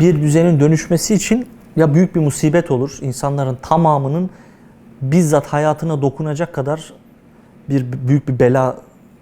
bir düzenin dönüşmesi için ya büyük bir musibet olur. insanların tamamının bizzat hayatına dokunacak kadar bir büyük bir bela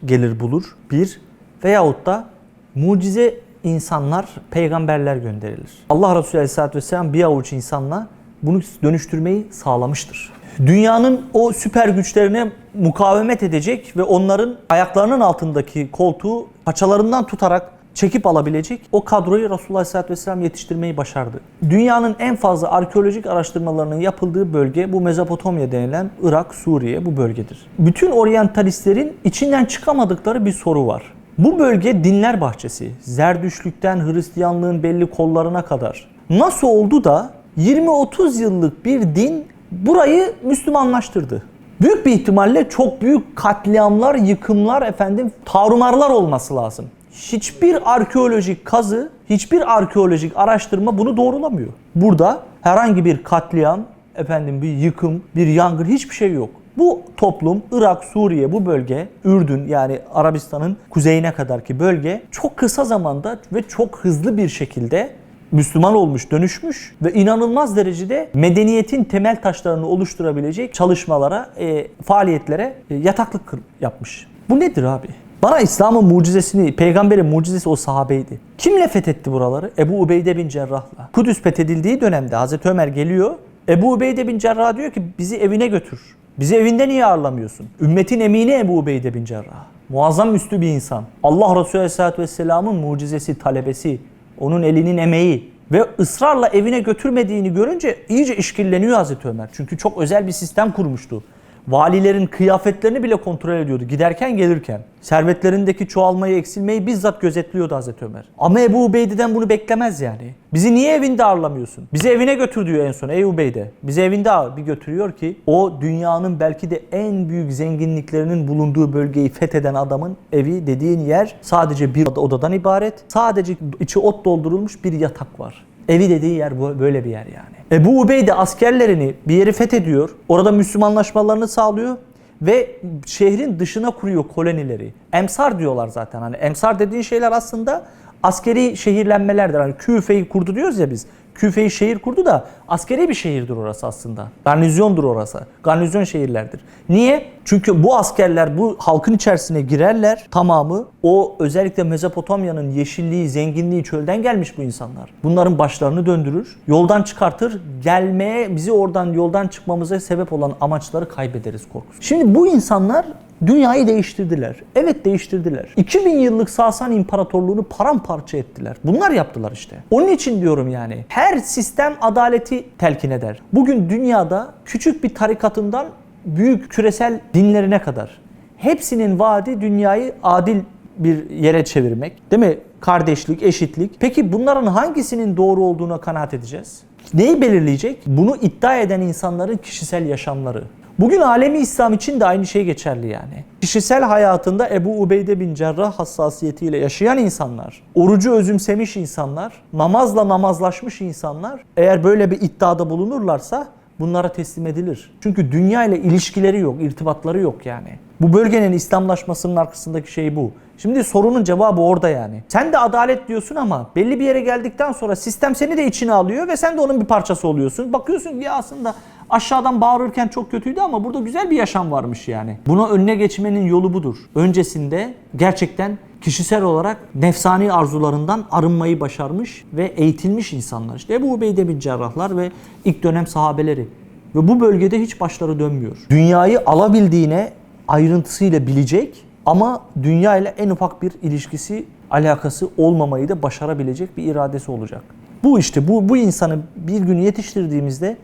gelir bulur. Bir veyahut da mucize insanlar, peygamberler gönderilir. Allah Resulü Aleyhisselatü Vesselam bir avuç insanla bunu dönüştürmeyi sağlamıştır. Dünyanın o süper güçlerine mukavemet edecek ve onların ayaklarının altındaki koltuğu paçalarından tutarak çekip alabilecek o kadroyu Resulullah Aleyhisselatü Vesselam yetiştirmeyi başardı. Dünyanın en fazla arkeolojik araştırmalarının yapıldığı bölge bu Mezopotamya denilen Irak, Suriye bu bölgedir. Bütün oryantalistlerin içinden çıkamadıkları bir soru var. Bu bölge dinler bahçesi. Zerdüşlükten Hristiyanlığın belli kollarına kadar. Nasıl oldu da 20-30 yıllık bir din burayı Müslümanlaştırdı? Büyük bir ihtimalle çok büyük katliamlar, yıkımlar, efendim tarumarlar olması lazım. Hiçbir arkeolojik kazı, hiçbir arkeolojik araştırma bunu doğrulamıyor. Burada herhangi bir katliam, efendim bir yıkım, bir yangın hiçbir şey yok. Bu toplum Irak, Suriye bu bölge, Ürdün yani Arabistan'ın kuzeyine kadarki bölge çok kısa zamanda ve çok hızlı bir şekilde Müslüman olmuş, dönüşmüş ve inanılmaz derecede medeniyetin temel taşlarını oluşturabilecek çalışmalara, e, faaliyetlere e, yataklık yapmış. Bu nedir abi? Bana İslam'ın mucizesini, peygamberin mucizesi o sahabeydi. Kimle fethetti buraları? Ebu Ubeyde bin Cerrah'la. Kudüs fethedildiği dönemde Hazreti Ömer geliyor. Ebu Ubeyde bin Cerrah diyor ki bizi evine götür. Bizi evinde niye ağırlamıyorsun? Ümmetin emini Ebu Ubeyde bin Cerrah. Muazzam üstü bir insan. Allah Resulü Aleyhisselatü Vesselam'ın mucizesi, talebesi, onun elinin emeği ve ısrarla evine götürmediğini görünce iyice işkilleniyor Hazreti Ömer. Çünkü çok özel bir sistem kurmuştu. Valilerin kıyafetlerini bile kontrol ediyordu giderken gelirken. Servetlerindeki çoğalmayı eksilmeyi bizzat gözetliyordu Hazreti Ömer. Ama Ebu Ubeyde'den bunu beklemez yani. Bizi niye evinde ağırlamıyorsun? Bizi evine götür diyor en son Ey Ubeyde. Bizi evinde ağır. Bir götürüyor ki o dünyanın belki de en büyük zenginliklerinin bulunduğu bölgeyi fetheden adamın evi dediğin yer sadece bir odadan ibaret. Sadece içi ot doldurulmuş bir yatak var. Evi dediği yer böyle bir yer yani. Ebu Ubeyde askerlerini bir yeri fethediyor. Orada Müslümanlaşmalarını sağlıyor ve şehrin dışına kuruyor kolonileri. Emsar diyorlar zaten. Hani emsar dediğin şeyler aslında askeri şehirlenmelerdir. Hani Küfe'yi kurdu diyoruz ya biz. Küfe'yi şehir kurdu da askeri bir şehirdir orası aslında. Garnizyondur orası. Garnizyon şehirlerdir. Niye? Çünkü bu askerler bu halkın içerisine girerler tamamı. O özellikle Mezopotamya'nın yeşilliği, zenginliği çölden gelmiş bu insanlar. Bunların başlarını döndürür, yoldan çıkartır. Gelmeye, bizi oradan yoldan çıkmamıza sebep olan amaçları kaybederiz korkusu. Şimdi bu insanlar dünyayı değiştirdiler. Evet değiştirdiler. 2000 yıllık Sasani İmparatorluğunu paramparça ettiler. Bunlar yaptılar işte. Onun için diyorum yani her sistem adaleti telkin eder. Bugün dünyada küçük bir tarikatından büyük küresel dinlerine kadar hepsinin vaadi dünyayı adil bir yere çevirmek. Değil mi? Kardeşlik, eşitlik. Peki bunların hangisinin doğru olduğuna kanaat edeceğiz? Neyi belirleyecek? Bunu iddia eden insanların kişisel yaşamları. Bugün alemi İslam için de aynı şey geçerli yani. Kişisel hayatında Ebu Ubeyde bin Cerrah hassasiyetiyle yaşayan insanlar, orucu özümsemiş insanlar, namazla namazlaşmış insanlar eğer böyle bir iddiada bulunurlarsa bunlara teslim edilir. Çünkü dünya ile ilişkileri yok, irtibatları yok yani. Bu bölgenin İslamlaşmasının arkasındaki şey bu. Şimdi sorunun cevabı orada yani. Sen de adalet diyorsun ama belli bir yere geldikten sonra sistem seni de içine alıyor ve sen de onun bir parçası oluyorsun. Bakıyorsun ki aslında aşağıdan bağırırken çok kötüydü ama burada güzel bir yaşam varmış yani. Buna önüne geçmenin yolu budur. Öncesinde gerçekten kişisel olarak nefsani arzularından arınmayı başarmış ve eğitilmiş insanlar. İşte Ebu Ubeyde bin Cerrahlar ve ilk dönem sahabeleri. Ve bu bölgede hiç başları dönmüyor. Dünyayı alabildiğine ayrıntısıyla bilecek ama dünya ile en ufak bir ilişkisi, alakası olmamayı da başarabilecek bir iradesi olacak. Bu işte bu bu insanı bir gün yetiştirdiğimizde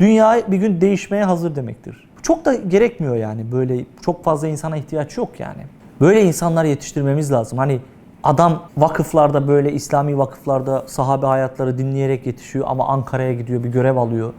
dünya bir gün değişmeye hazır demektir. Çok da gerekmiyor yani böyle çok fazla insana ihtiyaç yok yani. Böyle insanlar yetiştirmemiz lazım. Hani adam vakıflarda böyle İslami vakıflarda sahabe hayatları dinleyerek yetişiyor ama Ankara'ya gidiyor bir görev alıyor.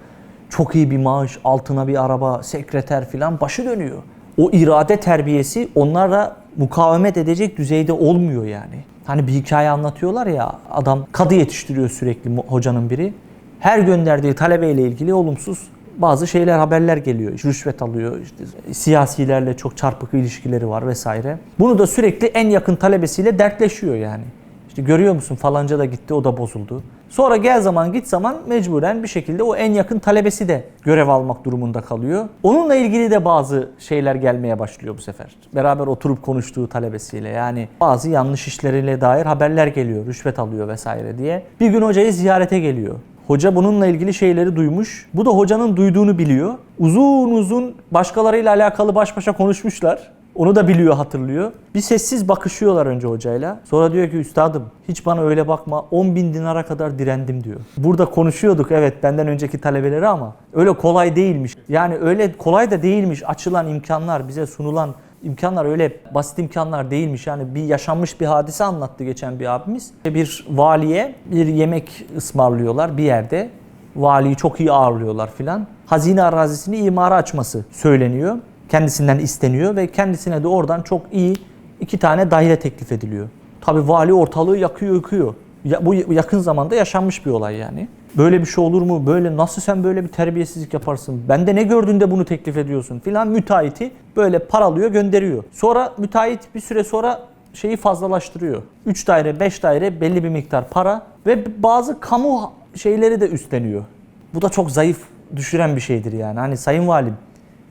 Çok iyi bir maaş, altına bir araba, sekreter filan başı dönüyor. O irade terbiyesi onlarla mukavemet edecek düzeyde olmuyor yani. Hani bir hikaye anlatıyorlar ya adam kadı yetiştiriyor sürekli hocanın biri. Her gönderdiği talebeyle ilgili olumsuz bazı şeyler haberler geliyor. Rüşvet alıyor, işte siyasilerle çok çarpık ilişkileri var vesaire. Bunu da sürekli en yakın talebesiyle dertleşiyor yani. İşte görüyor musun falanca da gitti o da bozuldu. Sonra gel zaman git zaman mecburen bir şekilde o en yakın talebesi de görev almak durumunda kalıyor. Onunla ilgili de bazı şeyler gelmeye başlıyor bu sefer. Beraber oturup konuştuğu talebesiyle yani bazı yanlış işleriyle dair haberler geliyor. Rüşvet alıyor vesaire diye. Bir gün hocayı ziyarete geliyor. Hoca bununla ilgili şeyleri duymuş. Bu da hocanın duyduğunu biliyor. Uzun uzun başkalarıyla alakalı baş başa konuşmuşlar. Onu da biliyor, hatırlıyor. Bir sessiz bakışıyorlar önce hocayla. Sonra diyor ki üstadım hiç bana öyle bakma 10 bin dinara kadar direndim diyor. Burada konuşuyorduk evet benden önceki talebeleri ama öyle kolay değilmiş. Yani öyle kolay da değilmiş açılan imkanlar, bize sunulan imkanlar öyle basit imkanlar değilmiş. Yani bir yaşanmış bir hadise anlattı geçen bir abimiz. Bir valiye bir yemek ısmarlıyorlar bir yerde. Valiyi çok iyi ağırlıyorlar filan. Hazine arazisini imara açması söyleniyor. Kendisinden isteniyor ve kendisine de oradan çok iyi iki tane daire teklif ediliyor. Tabi vali ortalığı yakıyor yıkıyor. Ya, bu yakın zamanda yaşanmış bir olay yani. Böyle bir şey olur mu? Böyle nasıl sen böyle bir terbiyesizlik yaparsın? Bende ne gördün de bunu teklif ediyorsun filan müteahhiti böyle paralıyor gönderiyor. Sonra müteahhit bir süre sonra şeyi fazlalaştırıyor. 3 daire 5 daire belli bir miktar para ve bazı kamu şeyleri de üstleniyor. Bu da çok zayıf düşüren bir şeydir yani. Hani sayın valim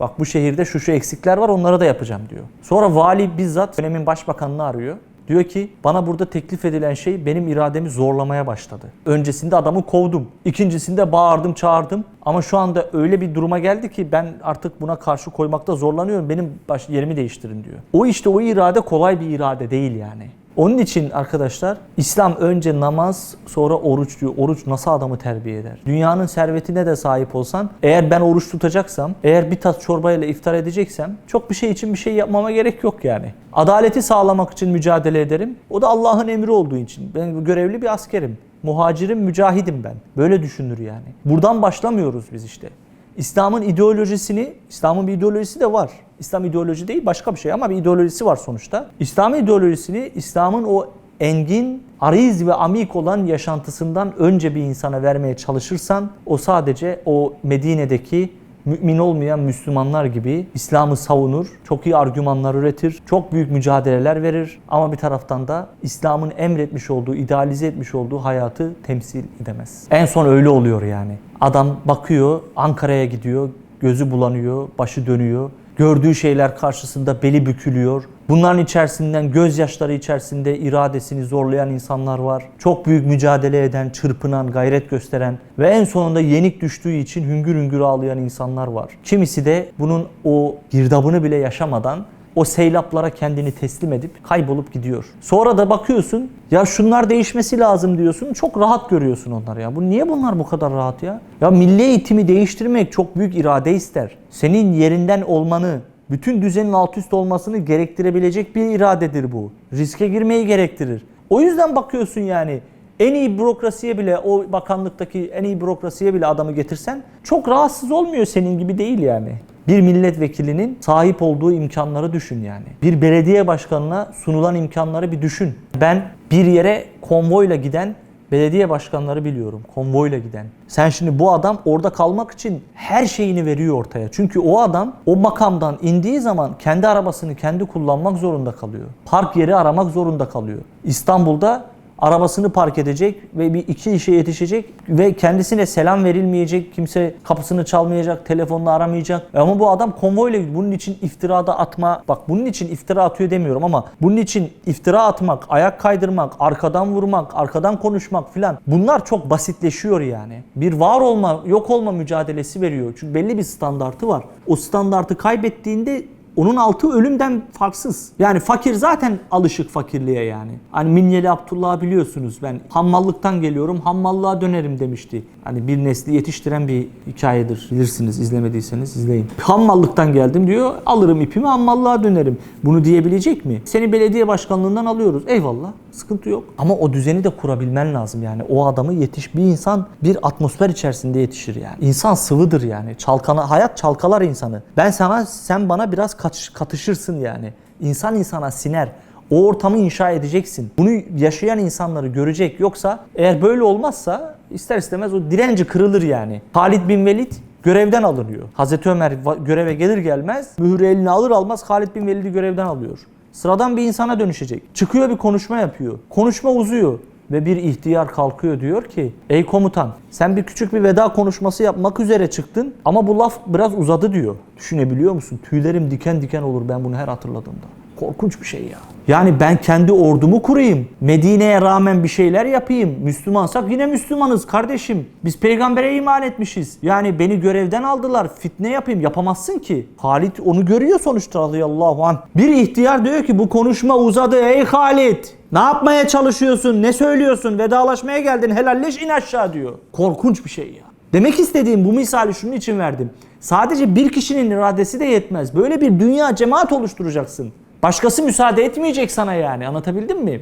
bak bu şehirde şu şu eksikler var onları da yapacağım diyor. Sonra vali bizzat dönemin başbakanını arıyor. Diyor ki bana burada teklif edilen şey benim irademi zorlamaya başladı. Öncesinde adamı kovdum. İkincisinde bağırdım çağırdım. Ama şu anda öyle bir duruma geldi ki ben artık buna karşı koymakta zorlanıyorum. Benim baş, yerimi değiştirin diyor. O işte o irade kolay bir irade değil yani. Onun için arkadaşlar İslam önce namaz sonra oruç diyor. Oruç nasıl adamı terbiye eder? Dünyanın servetine de sahip olsan eğer ben oruç tutacaksam, eğer bir tas çorbayla iftar edeceksem çok bir şey için bir şey yapmama gerek yok yani. Adaleti sağlamak için mücadele ederim. O da Allah'ın emri olduğu için. Ben görevli bir askerim. Muhacirim, mücahidim ben. Böyle düşünür yani. Buradan başlamıyoruz biz işte. İslam'ın ideolojisini, İslam'ın bir ideolojisi de var. İslam ideoloji değil başka bir şey ama bir ideolojisi var sonuçta. İslam ideolojisini İslam'ın o engin, ariz ve amik olan yaşantısından önce bir insana vermeye çalışırsan o sadece o Medine'deki mümin olmayan Müslümanlar gibi İslam'ı savunur, çok iyi argümanlar üretir, çok büyük mücadeleler verir ama bir taraftan da İslam'ın emretmiş olduğu, idealize etmiş olduğu hayatı temsil edemez. En son öyle oluyor yani. Adam bakıyor, Ankara'ya gidiyor, gözü bulanıyor, başı dönüyor. Gördüğü şeyler karşısında beli bükülüyor. Bunların içerisinden gözyaşları içerisinde iradesini zorlayan insanlar var. Çok büyük mücadele eden, çırpınan, gayret gösteren ve en sonunda yenik düştüğü için hüngür hüngür ağlayan insanlar var. Kimisi de bunun o girdabını bile yaşamadan o seylaplara kendini teslim edip kaybolup gidiyor. Sonra da bakıyorsun ya şunlar değişmesi lazım diyorsun. Çok rahat görüyorsun onları ya. Bu niye bunlar bu kadar rahat ya? Ya milli eğitimi değiştirmek çok büyük irade ister. Senin yerinden olmanı, bütün düzenin alt üst olmasını gerektirebilecek bir iradedir bu. Riske girmeyi gerektirir. O yüzden bakıyorsun yani en iyi bürokrasiye bile o bakanlıktaki en iyi bürokrasiye bile adamı getirsen çok rahatsız olmuyor senin gibi değil yani. Bir milletvekilinin sahip olduğu imkanları düşün yani. Bir belediye başkanına sunulan imkanları bir düşün. Ben bir yere konvoyla giden belediye başkanları biliyorum. Konvoyla giden. Sen şimdi bu adam orada kalmak için her şeyini veriyor ortaya. Çünkü o adam o makamdan indiği zaman kendi arabasını kendi kullanmak zorunda kalıyor. Park yeri aramak zorunda kalıyor. İstanbul'da arabasını park edecek ve bir iki işe yetişecek ve kendisine selam verilmeyecek, kimse kapısını çalmayacak, telefonla aramayacak. Ama bu adam konvoyla. Bunun için iftira da atma, bak bunun için iftira atıyor demiyorum ama bunun için iftira atmak, ayak kaydırmak, arkadan vurmak, arkadan konuşmak filan bunlar çok basitleşiyor yani. Bir var olma, yok olma mücadelesi veriyor. Çünkü belli bir standartı var. O standartı kaybettiğinde onun altı ölümden farksız. Yani fakir zaten alışık fakirliğe yani. Hani Minyeli Abdullah biliyorsunuz ben hammallıktan geliyorum hammallığa dönerim demişti. Hani bir nesli yetiştiren bir hikayedir. Bilirsiniz izlemediyseniz izleyin. Hammallıktan geldim diyor alırım ipimi hammallığa dönerim. Bunu diyebilecek mi? Seni belediye başkanlığından alıyoruz. Eyvallah sıkıntı yok. Ama o düzeni de kurabilmen lazım yani. O adamı yetiş bir insan bir atmosfer içerisinde yetişir yani. İnsan sıvıdır yani. Çalkana hayat çalkalar insanı. Ben sana sen bana biraz katış, katışırsın yani. İnsan insana siner. O ortamı inşa edeceksin. Bunu yaşayan insanları görecek. Yoksa eğer böyle olmazsa ister istemez o direnci kırılır yani. Halid bin Velid görevden alınıyor. Hazreti Ömer göreve gelir gelmez mührü eline alır almaz Halid bin Velid'i görevden alıyor. Sıradan bir insana dönüşecek. Çıkıyor bir konuşma yapıyor. Konuşma uzuyor. ve bir ihtiyar kalkıyor diyor ki ey komutan sen bir küçük bir veda konuşması yapmak üzere çıktın ama bu laf biraz uzadı diyor. Düşünebiliyor musun? Tüylerim diken diken olur ben bunu her hatırladığımda. Korkunç bir şey ya. Yani ben kendi ordumu kurayım. Medine'ye rağmen bir şeyler yapayım. Müslümansak yine Müslümanız kardeşim. Biz peygambere iman etmişiz. Yani beni görevden aldılar. Fitne yapayım. Yapamazsın ki. Halit onu görüyor sonuçta radıyallahu anh. Bir ihtiyar diyor ki bu konuşma uzadı ey Halit. Ne yapmaya çalışıyorsun? Ne söylüyorsun? Vedalaşmaya geldin. Helalleş in aşağı diyor. Korkunç bir şey ya. Demek istediğim bu misali şunun için verdim. Sadece bir kişinin iradesi de yetmez. Böyle bir dünya cemaat oluşturacaksın. Başkası müsaade etmeyecek sana yani. Anlatabildim mi?